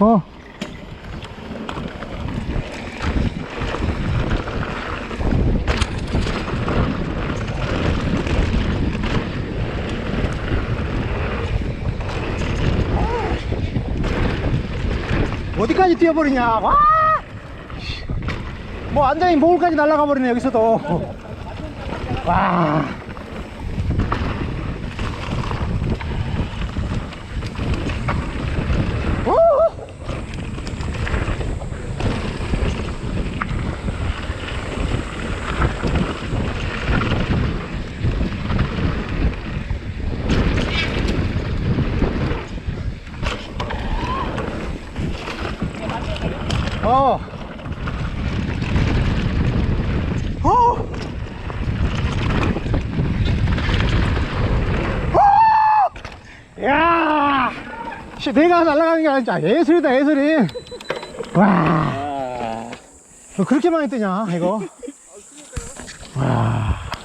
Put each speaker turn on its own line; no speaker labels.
어. 어디까지 뛰어버리냐? 와! 뭐 완전히 목을까지 날아가 버리네 여기서도. 와. 어. 어. 어! 야! 씨, 내가 날아가는 게 아니라 예술이다, 예술이. 와. 너 그렇게 많이 뜨냐, 이거? 와.